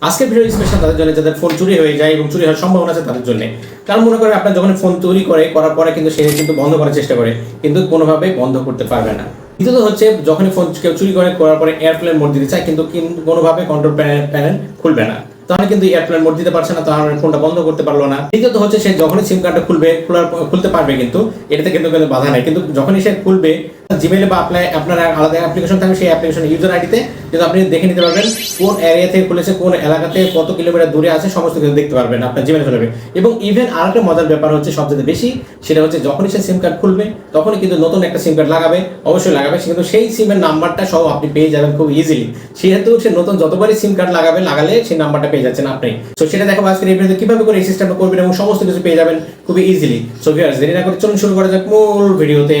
আজকের video special তাদের জন্য, যাদের ফোন চুরি হয়ে যায় এবং চুরি হওয়ার সম্ভাবনা আছে তাদের জন্য। কারণ মনে করেন আপনার যখন ফোন চুরি করে, করার পরে কিন্তু সে কিন্তু বন্ধ করার চেষ্টা করে, কিন্তু কোনোভাবেই বন্ধ করতে পারবে না। দ্বিতীয়ত হচ্ছে, যখনই ফোন কেউ চুরি করে, করার পরে এয়ারপ্লেন মোড দিতে চায়, কিন্তু কিন- কোনোভাবে কন্ট্রোল প্যানেল খুলবে না। তাহলে কিন্তু এয়ারপ্লেন মোড দিতে পারছে না, তাহলে ফোনটা বন্ধ করতে পারল না। তৃতীয়ত হচ্ছে, সে যখনই সিম কার্ডটা খুলবে খুলতে পারবে কিন্তু, এটাতে কিন্তু কোনো বাধা নাই। কিন্তু যখনই সে খুলবে জিমেলে বা আপনার আপনার আলাদা অ্যাপ্লিকেশন থাকবে, সেই অ্যাপ্লিকেশন ইউজার আইডিতে কিন্তু আপনি দেখে নিতে পারবেন কোন এরিয়া থেকে খুলেছে, কোন এলাকাতে কত কিলোমিটার দূরে আছে, সমস্ত কিছু দেখতে পারবেন, আপনার জিমেলে চলে যাবে। এবং ইভেন আরেকটা মজার ব্যাপার হচ্ছে সবচেয়ে বেশি, সেটা হচ্ছে যখনই সে সিম কার্ড খুলবে, তখনই কিন্তু নতুন একটা সিম কার্ড লাগাবে, অবশ্যই লাগাবে কিন্তু সেই সিমের নাম্বারটা সহ আপনি পেয়ে যাবেন খুব ইজিলি সেহেতু সে নতুন যতবারই সিম কার্ড লাগাবে, লাগালে সেই নাম্বারটা পেয়ে যাচ্ছেন আপনি। তো সেটা দেখো আজকের এই ভিডিওতে কীভাবে করে এই সিস্টেমটা করবেন এবং সমস্ত কিছু পেয়ে যাবেন খুবই ইজিলি সো ভিউয়ার্স দেরি না করে চলুন শুরু করা যাক মূল ভিডিওতে।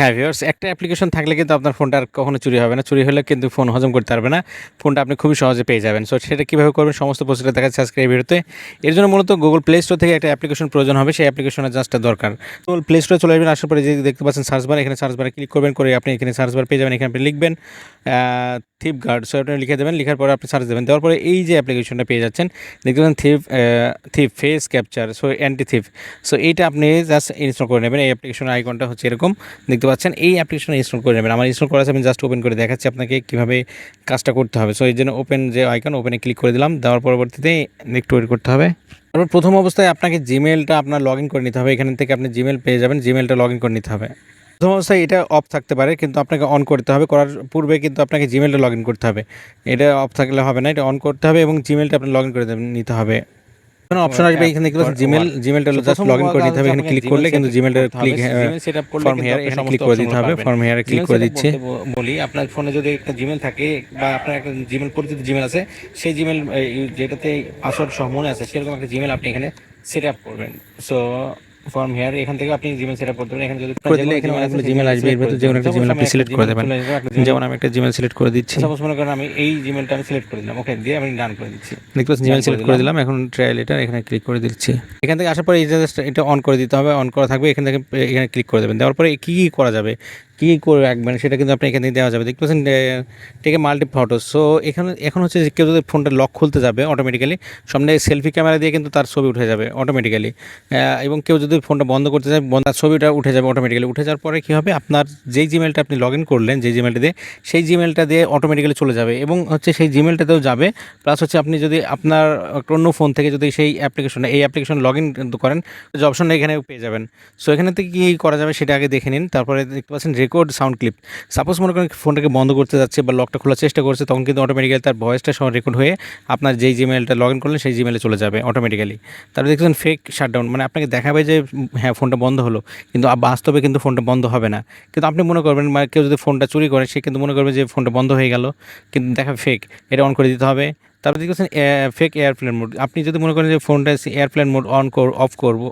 হ্যাঁ ভিউয়ার্স একটা অ্যাপ্লিকেশন থাকলে কিন্তু আপনার ফোনটা আর কখনো চুরি হবে না। চুরি হলে কিন্তু ফোন হজম করতে পারবে না। ফোনটা আপনি খুবই সহজে পেয়ে যাবেন। সো সেটা কীভাবে করবেন, সমস্ত প্রসেসটা দেখাচ্ছে আজকে এই ভিডিওতে। এর জন্য মূলত গুগল প্লে স্টোর থেকে একটা অ্যাপ্লিকেশন প্রয়োজন হবে। সেই অ্যাপ্লিকেশনের জাস্টটা দরকার। গুগল প্লে স্টোরে চলে আসবেন আসার পরে যে দেখতে পাচ্ছেন সার্চ বার এখানে সার্চ বারে ক্লিক করবেন, করে আপনি এখানে সার্চ বার পেয়ে যাবেন। এখানে আপনি লিখবেন থিপ গার্ড সো আপনি লিখে দেবেন, লিখার পরে আপনি সার্চ দেবেন। দেওয়ার পরে এই যে অ্যাপ্লিকেশনটা পেয়ে যাচ্ছেন, দেখতে পাচ্ছেন theft theft face capture so anti theft so এইটা আপনি জাস্ট ইনস্টল করে নেবেন। এই অ্যাপ্লিকেশনের আইকনটা হচ্ছে এরকম। দেখতে পাচ্ছেন, এই অ্যাপ্লিকেশন ইনস্টল করে নেবেন। আমার ইনস্টল করা আছে, আমি জাস্ট ওপেন করে দেখাচ্ছি আপনাকে কীভাবে কাজটা করতে হবে। সো এই জন্য ওপেন যে আইকন ওপেনে ক্লিক করে দিলাম। দেওয়ার পরবর্তীতে একটু ওয়েট করতে হবে। তারপর প্রথম অবস্থায় আপনাকে জিমেলটা আপনার লগ করে নিতে হবে। এখান থেকে আপনি জিমেল পেয়ে যাবেন জিমেলটা লগ করে নিতে হবে। প্রথম অবস্থায় এটা অফ থাকতে পারে, কিন্তু আপনাকে অন করতে হবে। করার পূর্বে কিন্তু আপনাকে জিমেলটা লগ করতে হবে। এটা অফ থাকলে হবে না, এটা অন করতে হবে এবং জিমেলটা আপনি লগ করে নিতে হবে। এখানে অপশন আসবে এখানে দেখতে পাচ্ছেন জিমেল জিমেলটা জাস্ট লগইন করে নিতে হবে এখানে ক্লিক করলে কিন্তু জিমেলটা ক্লিক ফর্ম হেয়ার এখানে ক্লিক করে দিতে হবে ফর্ম হেয়ারে ক্লিক করে দিচ্ছে। বলি আপনার ফোনে যদি একটা জিমেল থাকে বা আপনার একটা জিমেল পরিচিত জিমেল আছে সেই জিমেল যেটাতে পাসওয়ার্ড সহ মনে আছে সেরকম একটা জিমেল আপনি এখানে সেট আপ করবেন। সো ফর্ম হেয়ার এখান থেকে আপনি জিমেল সেট আপ করতে পারেন এখানে যদি করে দিলে এখানে অনেকগুলো জিমেল আসবে এর ভিতর যে কোনো একটা জিমেল আপনি সিলেক্ট করে দেবেন। যেমন আমি একটা জিমেল সিলেক্ট করে দিচ্ছি। সাপোজ মনে করেন আমি এই জিমেলটা আমি সিলেক্ট করে দিলাম। ওকে দিয়ে আমি ডান করে দিচ্ছি। দেখতে পাচ্ছেন জিমেল সিলেক্ট করে দিলাম। এখন ট্রায়াল এটা এখানে ক্লিক করে দিচ্ছি। এখান থেকে আসার পরে এই জাস্ট এটা অন করে দিতে হবে। অন করা থাকবে এখান থেকে এখানে ক্লিক করে দেবেন। দেওয়ার পরে কী কী করা যাবে? কী করে রাখবেন সেটা কিন্তু আপনি এখান থেকে দেওয়া যাবে। দেখতে পাচ্ছেন টেকে মাল্টি ফটো সো এখানে, এখন হচ্ছে যে কেউ যদি ফোনটা লক খুলতে যাবে অটোমেটিক্যালি সামনে সেলফি ক্যামেরা দিয়ে কিন্তু তার ছবি উঠে যাবে অটোমেটিক্যালি এবং কেউ যদি ফোনটা বন্ধ করতে চায়, বন্ধ ছবিটা উঠে যাবে অটোমেটিক্যালি উঠে যাওয়ার পরে কী হবে? আপনার যেই জিমেলটা আপনি লগ ইন করলেন, যেই জিমেলটা দিয়ে, সেই জিমেলটা দিয়ে অটোমেটিক্যালি চলে যাবে। এবং হচ্ছে সেই জিমেলটাতেও যাবে। প্লাস হচ্ছে আপনি যদি আপনার অন্য ফোন থেকে যদি সেই অ্যাপ্লিকেশন এই অ্যাপ্লিকেশন লগ ইন করেন যে এখানে পেয়ে যাবেন। সো এখানে থেকে কী করা যাবে সেটা আগে দেখে নিন। তারপরে দেখতে পাচ্ছেন রেকর্ড সাউন্ড ক্লিপ সাপোজ মনে করেন ফোনটাকে বন্ধ করতে যাচ্ছে বা লকটা খোলার চেষ্টা করছে, তখন কিন্তু অটোমেটিক্যালি তার ভয়েসটা সহ রেকর্ড হয়ে আপনার যেই জিমেলটা লগ ইন করলেন, সেই জিমেলে চলে যাবে অটোমেটিক্যালি তারপরে দেখছেন ফেক শাটডাউন মানে আপনাকে দেখাবে যে হ্যাঁ ফোনটা বন্ধ হলো, কিন্তু বাস্তবে কিন্তু ফোনটা বন্ধ হবে না। কিন্তু আপনি মনে করবেন মানে কেউ যদি ফোনটা চুরি করে, সে কিন্তু মনে করবে যে ফোনটা বন্ধ হয়ে গেল, কিন্তু দেখা ফেক এটা অন করে দিতে হবে। তারপর দেখছেন ফেক এয়ারপ্লেন মোড আপনি যদি মনে করেন যে ফোনটা এয়ারপ্লেন মোড অন কর অফ করব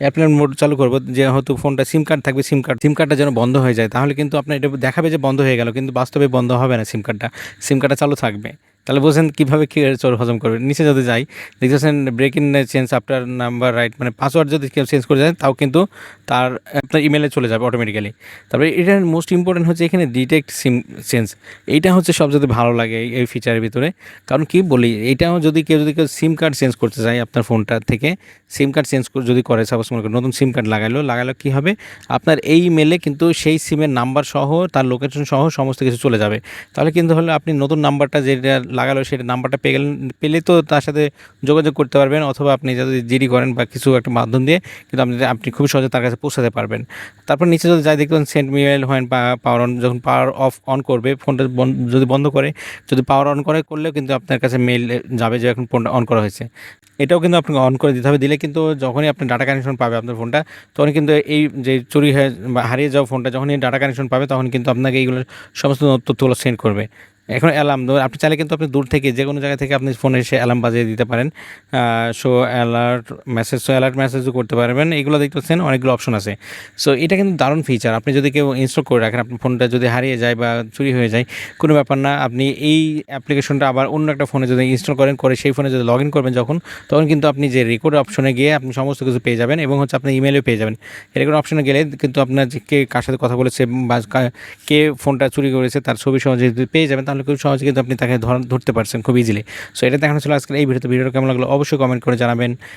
এয়ারপ্লেন মোড চালু করব যেহেতু ফোনটা সিম কার্ড থাকবে সিম কার্ড সিম কার্ডটা যেন বন্ধ হয়ে যায়, তাহলে কিন্তু আপনার এটা দেখাবে যে বন্ধ হয়ে গেল, কিন্তু বাস্তবে বন্ধ হবে না সিম কার্ডটা সিম কার্ডটা চালু থাকবে। তাহলে বোঝেন কীভাবে চোর হজম করবে। নিচে যদি যাই, দেখতেছেন ব্রেক ইন চেঞ্জ আপনার নাম্বার রাইট মানে পাসওয়ার্ড যদি কেউ চেঞ্জ করে যায় তাও কিন্তু তার, আপনার ইমেলে চলে যাবে অটোমেটিক্যালি তারপরে এটার মোস্ট ইম্পর্টেন্ট হচ্ছে এখানে ডিটেক্ট সিম চেঞ্জ এইটা হচ্ছে সবচেয়ে ভালো লাগে এই- ফিচারের ভিতরে। কারণ কি বলি এইটাও যদি কেউ যদি কেউ সিম কার্ড চেঞ্জ করতে চায় আপনার ফোনটা থেকে সিম কার্ড চেঞ্জ যদি করে সাপোজ মনে নতুন সিম কার্ড লাগালো লাগালো কী হবে? আপনার এই মেলে কিন্তু সেই সিমের নাম্বার সহ, তার লোকেশন সহ সমস্ত কিছু চলে যাবে। তাহলে কিন্তু হলো আপনি নতুন নাম্বারটা যেটা লাগালো সেটা নাম্বারটা পেয়ে গেলেন, পেলে তো তার সাথে যোগাযোগ করতে পারবেন অথবা আপনি যদি জিডি করেন বা কিছু একটা মাধ্যম দিয়ে, কিন্তু আপনি আপনি খুব সহজে তার কাছে পৌঁছাতে পারবেন। তারপর নিচে যদি যাই, দেখবেন সেন্ট মিমেল হয় বা পাওয়ার অন যখন পাওয়ার অফ অন করবে ফোনটা যদি বন্ধ করে, যদি পাওয়ার অন করে, করলেও কিন্তু আপনার কাছে মেল যাবে যে এখন ফোনটা অন করা হয়েছে। এটাও কিন্তু আপনাকে অন করে দিতে হবে, দিলে কিন্তু যখনই আপনি ডাটা কানেকশন পাবে আপনার ফোনটা তখন কিন্তু এই যে চুরি হয়ে বা হারিয়ে যাওয়া ফোনটা যখনই ডাটা কানেকশন পাবে, তখন কিন্তু আপনাকে এইগুলো সমস্ত তথ্যগুলো সেন্ড করবে। এখন অ্যালার্ম আপনি চাইলে কিন্তু আপনি দূর থেকে যে কোনো জায়গা থেকে আপনি ফোনে এসে অ্যালার্ম বাজিয়ে দিতে পারেন। So alert message so alert মেসেজও করতে পারবেন। এগুলো দেখতে পাচ্ছেন, অনেকগুলো অপশন আছে। সো এটা কিন্তু দারুণ ফিচার আপনি যদি কেউ ইনস্টল করে রাখেন আপনার ফোনটা যদি হারিয়ে যায় বা চুরি হয়ে যায়, কোনো ব্যাপার না। আপনি এই অ্যাপ্লিকেশনটা আবার অন্য একটা ফোনে যদি ইনস্টল করেন, করে সেই ফোনে যদি লগ ইন করবেন যখন, তখন কিন্তু আপনি যে রেকর্ড অপশনে গিয়ে আপনি সমস্ত কিছু পেয়ে যাবেন এবং হচ্ছে আপনি ইমেলও পেয়ে যাবেন। রেকর্ড অপশনে গেলে কিন্তু আপনার যে কে কার সাথে কথা বলেছে বা কে ফোনটা চুরি করেছে, তার ছবি সহজে যদি পেয়ে যাবেন তাহলে খুব সহজে কিন্তু আপনি তাকে ধর- ধরতে পারছেন খুব ইজিলি সো এটা দেখানো ছিল আজকে এই ভিডিওতে। ভিডিওটা কেমন লাগল অবশ্যই কমেন্ট করে জানাবেন।